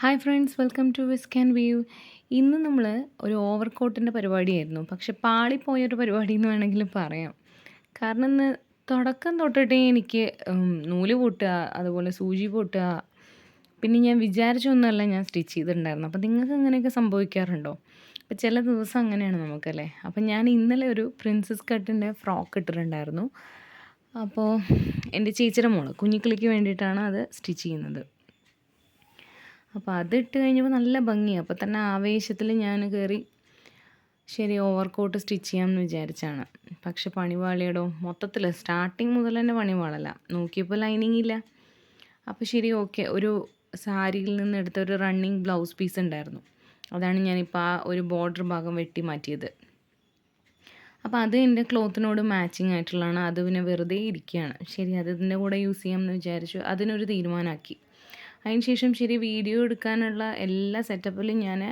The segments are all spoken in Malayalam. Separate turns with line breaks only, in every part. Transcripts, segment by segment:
Hi friends welcome to wiz can view ഇന്ന് നമ്മൾ ഒരു ഓവർ കോട്ടിന്റെ പരിപാടിയായിരുന്നു. പക്ഷെ പാളിപ്പോയൊരു പരിപാടി എന്ന് വേണമെങ്കിൽ പറയാം. കാരണം ഇന്ന് തുടക്കം തൊട്ടിട്ടേ എനിക്ക് നൂൽ പൊട്ടുക അതുപോലെ സൂചി പൊട്ടുക പിന്നെ ഞാൻ വിചാരിച്ചൊന്നുമല്ല ഞാൻ സ്റ്റിച്ച് ചെയ്തിട്ടുണ്ടായിരുന്നു. അപ്പോൾ നിങ്ങൾക്ക് അങ്ങനെയൊക്കെ സംഭവിക്കാറുണ്ടോ? അപ്പോൾ ചില ദിവസം അങ്ങനെയാണ് നമുക്കല്ലേ? അപ്പോൾ ഞാൻ ഇന്നലെ ഒരു പ്രിൻസസ് കട്ടിന്റെ ഫ്രോക്ക് ഇട്ടിട്ടുണ്ടായിരുന്നു. അപ്പോൾ എന്റെ ചേച്ചിയുടെ മോൾ കുഞ്ഞിക്കിളിക്ക് വേണ്ടിയിട്ടാണ് അത് സ്റ്റിച്ച് ചെയ്യുന്നത്. അപ്പോൾ അതിട്ട് കഴിഞ്ഞപ്പോൾ നല്ല ഭംഗിയാണ് അപ്പോൾ തന്നെ ആവേശത്തിൽ ഞാൻ കയറി ശരി ഓവർകോട്ട് സ്റ്റിച്ച് ചെയ്യാമെന്ന് വിചാരിച്ചാണ്. പക്ഷെ പണിവാളിയടോ മൊത്തത്തിൽ സ്റ്റാർട്ടിങ് മുതൽ തന്നെ പണിവാളല്ല. നോക്കിയപ്പോൾ ലൈനിങ് ഇല്ല. അപ്പോൾ ശരി ഓക്കെ ഒരു സാരിയിൽ നിന്ന് എടുത്ത ഒരു റണ്ണിങ് ബ്ലൗസ് പീസ് ഉണ്ടായിരുന്നു. അതാണ് ഞാനിപ്പോൾ ആ ഒരു ബോർഡർ ഭാഗം വെട്ടി മാറ്റിയത്. അപ്പോൾ അത് എന്റെ ക്ലോത്തിനോട് മാച്ചിങ് ആയിട്ടുള്ളതാണ്. അത് പിന്നെ വെറുതെ ഇരിക്കുകയാണ്. ശരി അത് ഇതിന്റെ കൂടെ യൂസ് ചെയ്യാമെന്ന് വിചാരിച്ചു. അതിനൊരു തീരുമാനമാക്കി അതിന് ശേഷം ശരി വീഡിയോ എടുക്കാനുള്ള എല്ലാ സെറ്റപ്പിലും ഞാൻ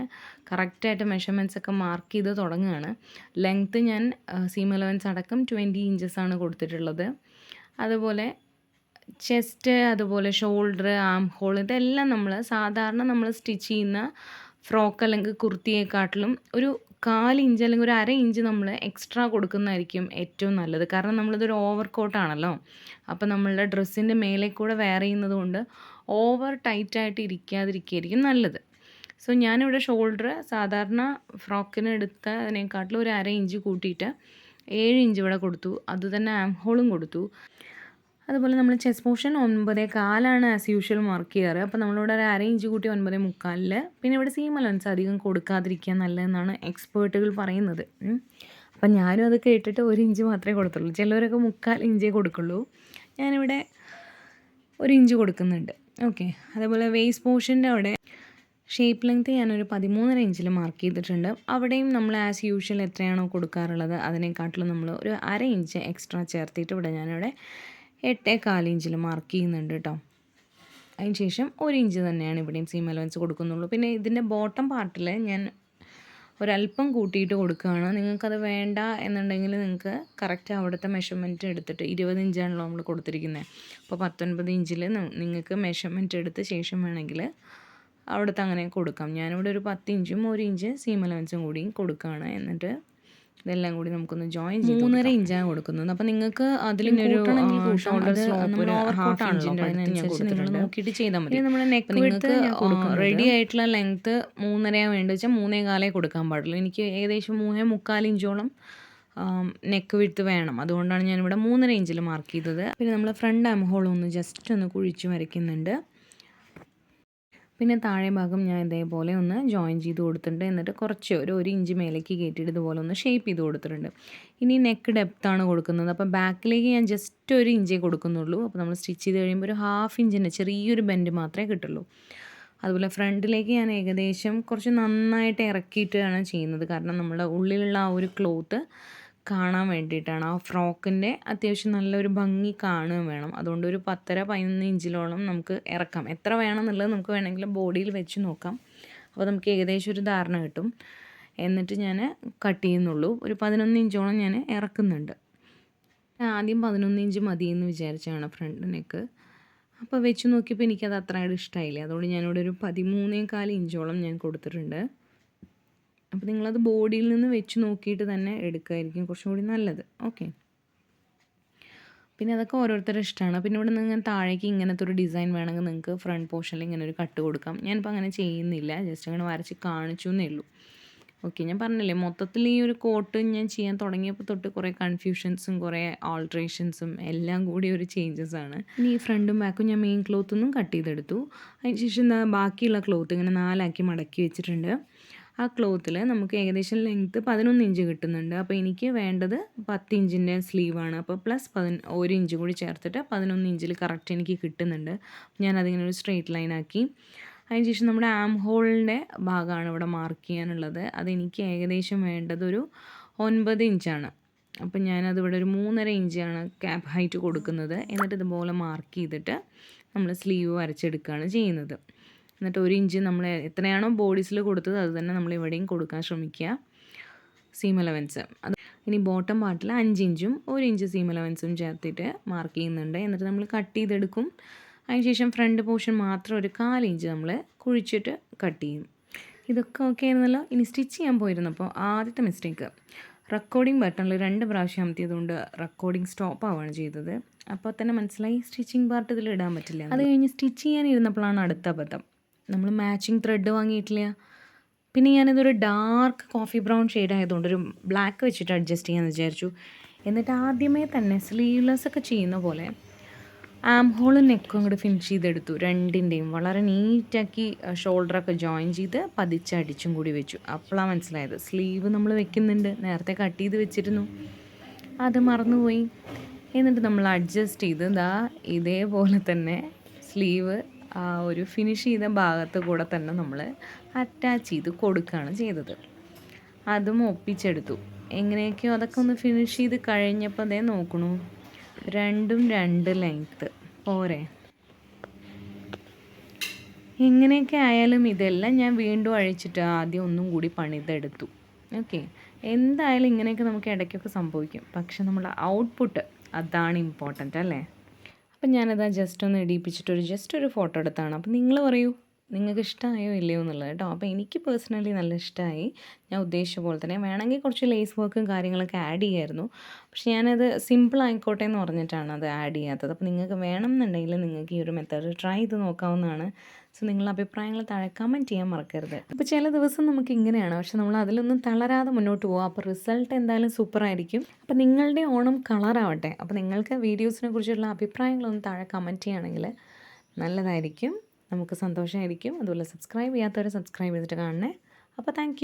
കറക്റ്റായിട്ട് മെഷർമെന്റ്സ് ഒക്കെ മാർക്ക് ചെയ്ത് തുടങ്ങുകയാണ്. ലെങ്ത്ത് ഞാൻ സീം അലവൻസ് അടക്കം ട്വന്റി ആണ് കൊടുത്തിട്ടുള്ളത്. അതുപോലെ ചെസ്റ്റ് അതുപോലെ ഷോൾഡർ ആം ഹോൾ ഇതെല്ലാം നമ്മൾ സാധാരണ നമ്മൾ സ്റ്റിച്ച് ചെയ്യുന്ന ഫ്രോക്ക് അല്ലെങ്കിൽ കുർത്തിയെക്കാട്ടിലും ഒരു കാൽ ഇഞ്ച് അല്ലെങ്കിൽ ഒരു അര ഇഞ്ച് നമ്മൾ എക്സ്ട്രാ കൊടുക്കുന്നതായിരിക്കും ഏറ്റവും നല്ലത്. കാരണം നമ്മളിതൊരു ഓവർ കോട്ടാണല്ലോ അപ്പോൾ നമ്മളുടെ ഡ്രസ്സിന്റെ മേലെ കൂടെ വെയർ ചെയ്യുന്നത് കൊണ്ട് ഓവർ ടൈറ്റായിട്ട് ഇരിക്കാതിരിക്കുകയായിരിക്കും നല്ലത്. സോ ഞാനിവിടെ ഷോൾഡർ സാധാരണ ഫ്രോക്കിന് എടുത്തതിനേക്കാട്ടിലും ഒരു അര ഇഞ്ച് കൂട്ടിയിട്ട് ഏഴ് ഇഞ്ച് ഇവിടെ കൊടുത്തു. അതുതന്നെ ആം ഹോളും കൊടുത്തു. അതുപോലെ നമ്മൾ ചെസ് പോർഷൻ ഒൻപതേ കാലാണ് ആസ് യൂഷ്വൽ മാർക്ക് ചെയ്യാറ്. അപ്പോൾ നമ്മളിവിടെ ഒരു അര ഇഞ്ച് കൂട്ടി ഒൻപതേ മുക്കാലിൽ. പിന്നെ ഇവിടെ സീം അലവൻസ് അധികം കൊടുക്കാതിരിക്കുക നല്ലതെന്നാണ് എക്സ്പേർട്ടുകൾ പറയുന്നത്. അപ്പം ഞാനും അത് കേട്ടിട്ട് ഒരു ഇഞ്ച് മാത്രമേ കൊടുത്തുള്ളൂ. ചിലവരൊക്കെ മുക്കാൽ ഇഞ്ചേ കൊടുക്കുള്ളൂ. ഞാനിവിടെ ഒരു ഇഞ്ച് കൊടുക്കുന്നുണ്ട്. ഓക്കെ. അതേപോലെ വേസ്റ്റ് പോർഷന്റെ അവിടെ ഷേപ്പ് ലെങ്ത് ഞാനൊരു പതിമൂന്നര ഇഞ്ചിൽ മാർക്ക് ചെയ്തിട്ടുണ്ട്. അവിടെയും നമ്മൾ ആസ് യൂഷ്വൽ എത്രയാണോ കൊടുക്കാറുള്ളത് അതിനെക്കാട്ടിലും നമ്മൾ ഒരു അര ഇഞ്ച് എക്സ്ട്രാ ചേർത്തിട്ട് ഇവിടെ ഞാനിവിടെ എട്ടേ കാലിഞ്ചിൽ മാർക്ക് ചെയ്യുന്നുണ്ട് കേട്ടോ അതിന് ശേഷം ഒരു ഇഞ്ച് തന്നെയാണ് ഇവിടെയും സീം അലവൻസ് കൊടുക്കുന്നുള്ളൂ. പിന്നെ ഇതിന്റെ ബോട്ടം പാർട്ടിൽ ഞാൻ ഒരല്പം കൂട്ടിയിട്ട് കൊടുക്കുകയാണ്. നിങ്ങൾക്കത് വേണ്ട എന്നുണ്ടെങ്കിൽ നിങ്ങൾക്ക് കറക്റ്റ് അവിടുത്തെ മെഷർമെന്റ് എടുത്തിട്ട് ഇരുപത് ഇഞ്ചാണല്ലോ നമ്മൾ കൊടുത്തിരിക്കുന്നത് അപ്പോൾ പത്തൊൻപത് ഇഞ്ചിൽ നിങ്ങൾക്ക് മെഷർമെന്റ് എടുത്ത ശേഷം വേണമെങ്കിൽ അവിടുത്തെ അങ്ങനെ കൊടുക്കാം. ഞാനിവിടെ ഒരു പത്ത് ഇഞ്ചും ഒരു ഇഞ്ച് സീം അലവൻസും കൂടി കൊടുക്കുകയാണ്. എന്നിട്ട് ഇതെല്ലാം കൂടി നമുക്കൊന്ന് ജോയിൻ ചെയ്ത് മൂന്നര ഇഞ്ചാണ് കൊടുക്കുന്നത്. അപ്പം നിങ്ങൾക്ക് അതിൽ നോക്കിയിട്ട് ചെയ്താൽ മതി. നമ്മുടെ നെക്ക് നിങ്ങൾക്ക് റെഡി ആയിട്ടുള്ള ലെങ്ത്ത് മൂന്നരയാണ് വേണ്ടത് വെച്ചാൽ മൂന്നേ കാലേ കൊടുക്കാൻ പാടുള്ളൂ. എനിക്ക് ഏകദേശം മൂന്നേ മുക്കാൽ ഇഞ്ചോളം നെക്ക് വിട്ട് വേണം. അതുകൊണ്ടാണ് ഞാനിവിടെ മൂന്നര ഇഞ്ചിൽ മാർക്ക് ചെയ്തത്. പിന്നെ നമ്മൾ ഫ്രണ്ട് ആം ഹോൾ ഒന്ന് ജസ്റ്റ് ഒന്ന് കുഴിച്ച് വരയ്ക്കുന്നുണ്ട്. പിന്നെ താഴെ ഭാഗം ഞാൻ ഇതേപോലെ ഒന്ന് ജോയിൻ ചെയ്ത് കൊടുത്തിട്ടുണ്ട്. എന്നിട്ട് കുറച്ച് ഒരു ഒരു ഇഞ്ച് മേലേക്ക് കയറ്റിയിട്ട് ഇതുപോലെ ഒന്ന് ഷേപ്പ് ചെയ്ത് കൊടുത്തിട്ടുണ്ട്. ഇനി നെക്ക് ഡെപ്താണ് കൊടുക്കുന്നത്. അപ്പോൾ ബാക്കിലേക്ക് ഞാൻ ജസ്റ്റ് ഒരു ഇഞ്ചേ കൊടുക്കുന്നുള്ളൂ. അപ്പോൾ നമ്മൾ സ്റ്റിച്ച് ചെയ്ത് കഴിയുമ്പോൾ ഒരു ഹാഫ് ഇഞ്ചിന്റെ ചെറിയൊരു ബെൻഡ് മാത്രമേ കിട്ടുള്ളൂ. അതുപോലെ ഫ്രണ്ടിലേക്ക് ഞാൻ ഏകദേശം കുറച്ച് നന്നായിട്ട് ഇറക്കിയിട്ടാണ് ചെയ്യുന്നത്. കാരണം നമ്മുടെ ഉള്ളിലുള്ള ആ ഒരു ക്ലോത്ത് കാണാൻ വേണ്ടിയിട്ടാണ്. ആ ഫ്രോക്കിന്റെ അത്യാവശ്യം നല്ലൊരു ഭംഗി കാണുകയും വേണം. അതുകൊണ്ട് ഒരു പത്തര പതിനൊന്ന് ഇഞ്ചിലോളം നമുക്ക് ഇറക്കാം. എത്ര വേണം എന്നുള്ളത് നമുക്ക് വേണമെങ്കിൽ ബോഡിയിൽ വെച്ച് നോക്കാം. അപ്പോൾ നമുക്ക് ഏകദേശം ഒരു ധാരണ കിട്ടും. എന്നിട്ട് ഞാൻ കട്ട് ചെയ്യുന്നുള്ളൂ. ഒരു പതിനൊന്ന് ഇഞ്ചോളം ഞാൻ ഇറക്കുന്നുണ്ട്. ആദ്യം പതിനൊന്ന് ഇഞ്ച് മതി എന്ന് വിചാരിച്ചാണ് ഫ്രണ്ട് നെക്ക് അപ്പോൾ വെച്ച് നോക്കിയപ്പോൾ എനിക്കത് അത്രയായിട്ട് ഇഷ്ടമായില്ല. അതുകൊണ്ട് ഞാനിവിടെ ഒരു പതിമൂന്നേകാൽ ഇഞ്ചോളം ഞാൻ കൊടുത്തിട്ടുണ്ട്. അപ്പോൾ നിങ്ങളത് ബോഡിയിൽ നിന്ന് വെച്ച് നോക്കിയിട്ട് തന്നെ എടുക്കുമായിരിക്കും കുറച്ചും കൂടി നല്ലത്. ഓക്കെ പിന്നെ അതൊക്കെ ഓരോരുത്തരുടെ ഇഷ്ടമാണ്. പിന്നെ ഇവിടെ നിങ്ങൾ താഴേക്ക് ഇങ്ങനത്തെ ഒരു ഡിസൈൻ വേണമെങ്കിൽ നിങ്ങൾക്ക് ഫ്രണ്ട് പോർഷനിൽ ഇങ്ങനെ ഒരു കട്ട് കൊടുക്കാം. ഞാനിപ്പോൾ അങ്ങനെ ചെയ്യുന്നില്ല. ജസ്റ്റ് അങ്ങനെ വരച്ച് കാണിച്ചു എന്നേ ഉള്ളൂ. ഓക്കെ ഞാൻ പറഞ്ഞില്ലേ മൊത്തത്തിൽ ഈ ഒരു കോട്ട് ഞാൻ ചെയ്യാൻ തുടങ്ങിയപ്പോൾ തൊട്ട് കുറേ കൺഫ്യൂഷൻസും കുറേ ആൾട്രേഷൻസും എല്ലാം കൂടി ഒരു ചേഞ്ചസ് ആണ്. ഇനി ഈ ഫ്രണ്ടും ബാക്കും ഞാൻ മെയിൻ ക്ലോത്തൊന്നും കട്ട് ചെയ്തെടുത്തു. അതിന് ശേഷം ബാക്കിയുള്ള ക്ലോത്ത് ഇങ്ങനെ നാലാക്കി മടക്കി വെച്ചിട്ടുണ്ട്. ആ ക്ലോത്തിൽ നമുക്ക് ഏകദേശം ലെങ്ത്ത് പതിനൊന്ന് ഇഞ്ച് കിട്ടുന്നുണ്ട്. അപ്പോൾ എനിക്ക് വേണ്ടത് പത്ത് ഇഞ്ചിന്റെ സ്ലീവാണ്. അപ്പോൾ പ്ലസ് പതി ഒരു ഇഞ്ച് കൂടി ചേർത്തിട്ട് പതിനൊന്ന് ഇഞ്ചിൽ കറക്റ്റ് എനിക്ക് കിട്ടുന്നുണ്ട്. ഞാൻ ഞാനതിങ്ങനെ ഒരു സ്ട്രെയിറ്റ് ലൈൻ ആക്കി. അതിനുശേഷം നമ്മുടെ ആം ഹോളിന്റെ ഭാഗമാണ് ഇവിടെ മാർക്ക് ചെയ്യാനുള്ളത്. അതെനിക്ക് ഏകദേശം വേണ്ടത് ഒരു ഒൻപത് ഇഞ്ചാണ്. അപ്പം ഞാനത് ഇവിടെ ഒരു മൂന്നര ഇഞ്ചാണ് ക്യാപ് ഹൈറ്റ് കൊടുക്കുന്നത്. എന്നിട്ട് ഇതുപോലെ മാർക്ക് ചെയ്തിട്ട് നമ്മൾ സ്ലീവ് വരച്ചെടുക്കുകയാണ് ചെയ്യുന്നത്. എന്നിട്ട് ഒരു ഇഞ്ച് നമ്മൾ എത്രയാണോ ബോഡീസിൽ കൊടുത്തത് അത് തന്നെ നമ്മൾ ഇവിടെയും കൊടുക്കാൻ ശ്രമിക്കുക. സീം അലവൻസ് അത് ഇനി ബോട്ടം പാർട്ടിൽ അഞ്ച് ഇഞ്ചും ഒരു ഇഞ്ച് സീം അലവൻസും ചേർത്തിട്ട് മാർക്ക് ചെയ്യുന്നുണ്ട്. എന്നിട്ട് നമ്മൾ കട്ട് ചെയ്തെടുക്കും. അതിനുശേഷം ഫ്രണ്ട് പോർഷൻ മാത്രം ഒരു കാലിഞ്ച് നമ്മൾ കുഴിച്ചിട്ട് കട്ട് ചെയ്യും. ഇതൊക്കെ ഓക്കെ ആയിരുന്നല്ലോ? ഇനി സ്റ്റിച്ച് ചെയ്യാൻ പോയിരുന്നപ്പോൾ ആദ്യത്തെ മിസ്റ്റേക്ക് റെക്കോർഡിംഗ് ബട്ടണിൽ രണ്ട് പ്രാവശ്യം അമർത്തിയതുകൊണ്ട് റെക്കോർഡിംഗ് സ്റ്റോപ്പ് ആവുകയാണ് ചെയ്തത്. അപ്പോൾ തന്നെ മനസ്സിലായി സ്റ്റിച്ചിങ് പാർട്ട് ഇതിൽ ഇടാൻ പറ്റില്ല അത് കഴിഞ്ഞ് സ്റ്റിച്ച് ചെയ്യാനിരുന്നപ്പോഴാണ് അടുത്ത അബദ്ധം. നമ്മൾ മാച്ചിങ് ത്രെഡ് വാങ്ങിയിട്ടില്ല. പിന്നെ ഞാനിതൊരു ഡാർക്ക് കോഫി ബ്രൗൺ ഷെയ്ഡ് ആയതുകൊണ്ട് ഒരു ബ്ലാക്ക് വെച്ചിട്ട് അഡ്ജസ്റ്റ് ചെയ്യാമെന്ന് വിചാരിച്ചു. എന്നിട്ട് ആദ്യമേ തന്നെ സ്ലീവ്ലെസ് ഒക്കെ ചെയ്യുന്ന പോലെ ആം ഹോളും നെക്കും അങ്ങോട്ട് ഫിനിഷ് ചെയ്തെടുത്തു. രണ്ടിന്റെയും വളരെ നീറ്റാക്കി ഷോൾഡറൊക്കെ ജോയിൻ ചെയ്ത് പതിച്ച് അടിച്ചും കൂടി വെച്ചു. അപ്പോഴാണ് മനസ്സിലായത്. സ്ലീവ് നമ്മൾ വെക്കുന്നുണ്ട്. നേരത്തെ കട്ട് ചെയ്ത് വെച്ചിരുന്നു. അത് മറന്നുപോയി. എന്നിട്ട് നമ്മൾ അഡ്ജസ്റ്റ് ചെയ്ത് ഇതാ ഇതേപോലെ തന്നെ സ്ലീവ് ആ ഒരു ഫിനിഷ് ചെയ്ത ഭാഗത്ത് കൂടെ തന്നെ നമ്മൾ അറ്റാച്ച് ചെയ്ത് കൊടുക്കുകയാണ് ചെയ്തത്. അതും ഒപ്പിച്ചെടുത്തു. എങ്ങനെയൊക്കെയോ അതൊക്കെ ഒന്ന് ഫിനിഷ് ചെയ്ത് കഴിഞ്ഞപ്പോൾ അതേ നോക്കണു. രണ്ടും രണ്ട് ലെങ്ത്ത് പോരെ. എങ്ങനെയൊക്കെ ആയാലും ഇതെല്ലാം ഞാൻ വീണ്ടും അഴിച്ചിട്ട് ആദ്യം ഒന്നും കൂടി പണിതെടുത്തു. ഓക്കെ എന്തായാലും ഇങ്ങനെയൊക്കെ നമുക്ക് ഇടയ്ക്കൊക്കെ സംഭവിക്കും. പക്ഷെ നമ്മുടെ ഔട്ട്പുട്ട് അതാണ് ഇമ്പോർട്ടന്റ് അല്ലേ? അപ്പം ഞാനത് ജസ്റ്റ് ഒന്ന് ഇടിയിപ്പിച്ചിട്ടൊരു ജസ്റ്റ് ഒരു ഫോട്ടോ എടുത്താണ്. അപ്പം നിങ്ങൾ പറയൂ നിങ്ങൾക്ക് ഇഷ്ടമായോ ഇല്ലയോ എന്നുള്ളത് കേട്ടോ? അപ്പോൾ എനിക്ക് പേഴ്സണലി നല്ല ഇഷ്ടമായി ഞാൻ ഉദ്ദേശിച്ച പോലെ തന്നെ. വേണമെങ്കിൽ കുറച്ച് ലേസ് വർക്കും കാര്യങ്ങളൊക്കെ ആഡ് ചെയ്യായിരുന്നു. പക്ഷേ ഞാനത് സിമ്പിൾ ആയിക്കോട്ടെ എന്ന് പറഞ്ഞിട്ടാണ് അത് ആഡ് ചെയ്യാത്തത്. അപ്പോൾ നിങ്ങൾക്ക് വേണം എന്നുണ്ടെങ്കിൽ നിങ്ങൾക്ക് ഈ ഒരു മെത്തേഡ് ട്രൈ ചെയ്ത് നോക്കാവുന്നതാണ്. സോ നിങ്ങളുടെ അഭിപ്രായങ്ങൾ താഴെ കമന്റ് ചെയ്യാൻ മറക്കരുത്. അപ്പോൾ ചില ദിവസം നമുക്ക് ഇങ്ങനെയാണ്. പക്ഷെ നമ്മൾ അതിലൊന്നും തളരാതെ മുന്നോട്ട് പോകും അപ്പോൾ റിസൾട്ട് എന്തായാലും സൂപ്പർ ആയിരിക്കും. അപ്പോൾ നിങ്ങളുടെ ഓണം കളറാവട്ടെ അപ്പോൾ നിങ്ങൾക്ക് വീഡിയോസിനെ കുറിച്ചുള്ള അഭിപ്രായങ്ങളൊന്നും താഴെ കമന്റ് ചെയ്യുകയാണെങ്കിൽ നല്ലതായിരിക്കും. നമുക്ക് സന്തോഷമായിരിക്കും അതുപോലെ സബ്സ്ക്രൈബ് ചെയ്യാത്തവരെ സബ്സ്ക്രൈബ് ചെയ്തിട്ട് കാണണേ. അപ്പോൾ താങ്ക്